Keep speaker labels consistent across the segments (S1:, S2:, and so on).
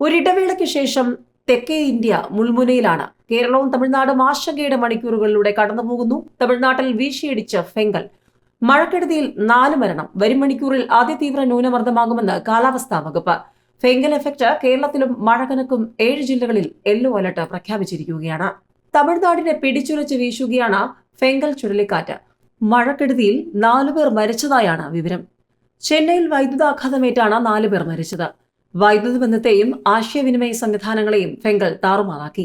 S1: ഒരിടവേളയ്ക്ക് ശേഷം തെക്കേ ഇന്ത്യ മുൾമുനയിലാണ്. കേരളവും തമിഴ്നാടും ആശങ്കയുടെ മണിക്കൂറുകളിലൂടെ കടന്നുപോകുന്നു. തമിഴ്നാട്ടിൽ വീശിയടിച്ച ഫെങ്കൽ. മഴക്കെടുതിയിൽ നാല് മരണം. വരും മണിക്കൂറിൽ അതിതീവ്ര ന്യൂനമർദ്ദമാകുമെന്ന് കാലാവസ്ഥാ വകുപ്പ്. ഫെങ്കൽ എഫക്ട് കേരളത്തിലും മഴ കനക്കും ഏഴ് ജില്ലകളിൽ യെല്ലോ അലർട്ട് പ്രഖ്യാപിച്ചിരിക്കുകയാണ്. തമിഴ്നാടിനെ പിടിച്ചുലച്ച് വീശുകയാണ് ഫെങ്കൽ ചുഴലിക്കാറ്റ്. മഴക്കെടുതിയിൽ നാലുപേർ മരിച്ചതായാണ് വിവരം. ചെന്നൈയിൽ വൈദ്യുതാഘാതമേറ്റാണ് നാലുപേർ മരിച്ചത്. വൈദ്യുതി ബന്ധത്തെയും ആശയവിനിമയ സംവിധാനങ്ങളെയും ഫെങ്കൽ താറുമാറാക്കി.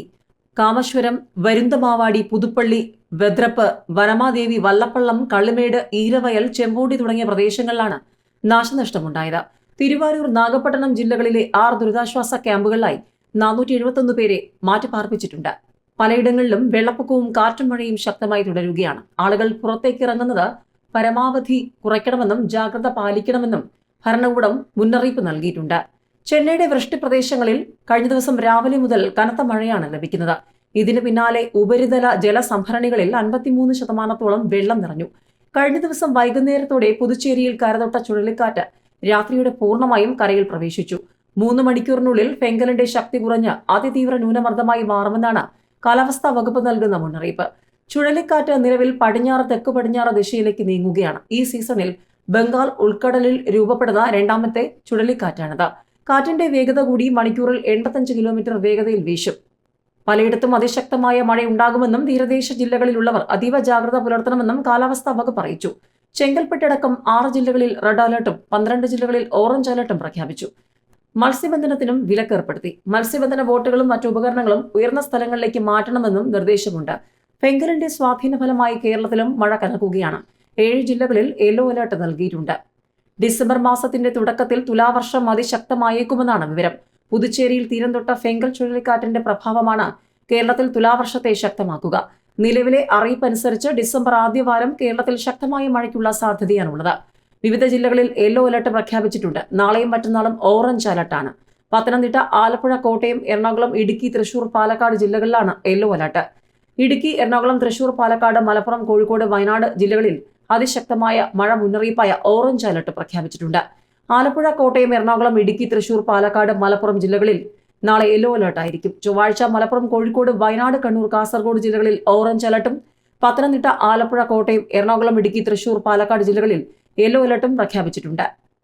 S1: കാമശ്വരം വരുന്തമാവാടി പുതുപ്പള്ളി വെദ്രപ്പ് വനമാദേവി വല്ലപ്പള്ളം കള്ളിമേട് ഈരവയൽ ചെമ്പോടി തുടങ്ങിയ പ്രദേശങ്ങളിലാണ് നാശനഷ്ടമുണ്ടായത്. തിരുവാരൂർ നാഗപട്ടണം ജില്ലകളിലെ ആറ് ദുരിതാശ്വാസ ക്യാമ്പുകളിലായി നാനൂറ്റി എഴുപത്തൊന്ന് പേരെ മാറ്റിപ്പാർപ്പിച്ചിട്ടുണ്ട്. പലയിടങ്ങളിലും വെള്ളപ്പൊക്കവും കാറ്റും മഴയും ശക്തമായി തുടരുകയാണ്. ആളുകൾ പുറത്തേക്കിറങ്ങുന്നത് പരമാവധി കുറയ്ക്കണമെന്നും ജാഗ്രത പാലിക്കണമെന്നും ഭരണകൂടം മുന്നറിയിപ്പ് നൽകിയിട്ടുണ്ട്. ചെന്നൈയുടെ വൃഷ്ടി പ്രദേശങ്ങളിൽ കഴിഞ്ഞ ദിവസം രാവിലെ മുതൽ കനത്ത മഴയാണ് ലഭിക്കുന്നത്. ഇതിന് പിന്നാലെ ഉപരിതല ജലസംഭരണികളിൽ അൻപത്തിമൂന്ന് ശതമാനത്തോളം വെള്ളം നിറഞ്ഞു. കഴിഞ്ഞ ദിവസം വൈകുന്നേരത്തോടെ പുതുച്ചേരിയിൽ കരതൊട്ട ചുഴലിക്കാറ്റ് രാത്രിയുടെ പൂർണമായും കരയിൽ പ്രവേശിച്ചു. മൂന്ന് മണിക്കൂറിനുള്ളിൽ ഫെങ്കലിന്റെ ശക്തി കുറഞ്ഞ് അതിതീവ്ര ന്യൂനമർദ്ദമായി മാറുമെന്നാണ് കാലാവസ്ഥാ വകുപ്പ് നൽകുന്ന മുന്നറിയിപ്പ്. ചുഴലിക്കാറ്റ് നിലവിൽ പടിഞ്ഞാറ് തെക്ക് പടിഞ്ഞാറ് ദിശയിലേക്ക് നീങ്ങുകയാണ്. ഈ സീസണിൽ ബംഗാൾ ഉൾക്കടലിൽ രൂപപ്പെടുന്ന രണ്ടാമത്തെ ചുഴലിക്കാറ്റാണിത്. കാറ്റിന്റെ വേഗത കൂടി മണിക്കൂറിൽ എൺപത്തഞ്ച് കിലോമീറ്റർ വേഗതയിൽ വീശും. പലയിടത്തും അതിശക്തമായ മഴയുണ്ടാകുമെന്നും തീരദേശ ജില്ലകളിലുള്ളവർ അതീവ ജാഗ്രത പുലർത്തണമെന്നും കാലാവസ്ഥാ വകുപ്പ് അറിയിച്ചു. ചെങ്കൽപ്പെട്ടടക്കം ആറ് ജില്ലകളിൽ റെഡ് അലർട്ടും പന്ത്രണ്ട് ജില്ലകളിൽ ഓറഞ്ച് അലർട്ടും പ്രഖ്യാപിച്ചു. മത്സ്യബന്ധനത്തിനും വിലക്കേർപ്പെടുത്തി മത്സ്യബന്ധന ബോട്ടുകളും മറ്റു ഉപകരണങ്ങളും ഉയർന്ന സ്ഥലങ്ങളിലേക്ക് മാറ്റണമെന്നും നിർദ്ദേശമുണ്ട്. ഫെങ്കലിന്റെ സ്വാധീന ഫലമായി കേരളത്തിലും മഴ കനക്കുകയാണ്. ഏഴ് ജില്ലകളിൽ യെല്ലോ അലർട്ട് നൽകിയിട്ടുണ്ട്. ഡിസംബർ മാസത്തിന്റെ തുടക്കത്തിൽ തുലാവർഷം അതിശക്തമായേക്കുമെന്നാണ് വിവരം. പുതുച്ചേരിയിൽ തീരം തൊട്ട ഫെങ്കൽ ചുഴലിക്കാറ്റിന്റെ പ്രഭാവമാണ് കേരളത്തിൽ തുലാവർഷത്തെ ശക്തമാക്കുക. നിലവിലെ അറിയിപ്പ് അനുസരിച്ച് ഡിസംബർ ആദ്യവാരം കേരളത്തിൽ ശക്തമായ മഴയ്ക്കുള്ള സാധ്യതയാണുള്ളത്. വിവിധ ജില്ലകളിൽ യെല്ലോ അലർട്ട് പ്രഖ്യാപിച്ചിട്ടുണ്ട്. നാളെയും മറ്റന്നാളും ഓറഞ്ച് അലർട്ടാണ്. പത്തനംതിട്ട ആലപ്പുഴ കോട്ടയം എറണാകുളം ഇടുക്കി തൃശൂർ പാലക്കാട് ജില്ലകളിലാണ് യെല്ലോ അലർട്ട്. ഇടുക്കി എറണാകുളം തൃശൂർ പാലക്കാട് മലപ്പുറം കോഴിക്കോട് വയനാട് ജില്ലകളിൽ അതിശക്തമായ മഴ മുന്നറിയിപ്പായ ഓറഞ്ച് അലർട്ട് പ്രഖ്യാപിച്ചിട്ടുണ്ട്. ആലപ്പുഴ കോട്ടയം എറണാകുളം ഇടുക്കി തൃശൂർ പാലക്കാട് മലപ്പുറം ജില്ലകളിൽ നാളെ യെല്ലോ അലർട്ട് ആയിരിക്കും. ചൊവ്വാഴ്ച മലപ്പുറം കോഴിക്കോട് വയനാട് കണ്ണൂർ കാസർഗോഡ് ജില്ലകളിൽ ഓറഞ്ച് അലർട്ടും പത്തനംതിട്ട ആലപ്പുഴ കോട്ടയം എറണാകുളം ഇടുക്കി തൃശൂർ പാലക്കാട് ജില്ലകളിൽ യെല്ലോ അലർട്ടും പ്രഖ്യാപിച്ചിട്ടുണ്ട്.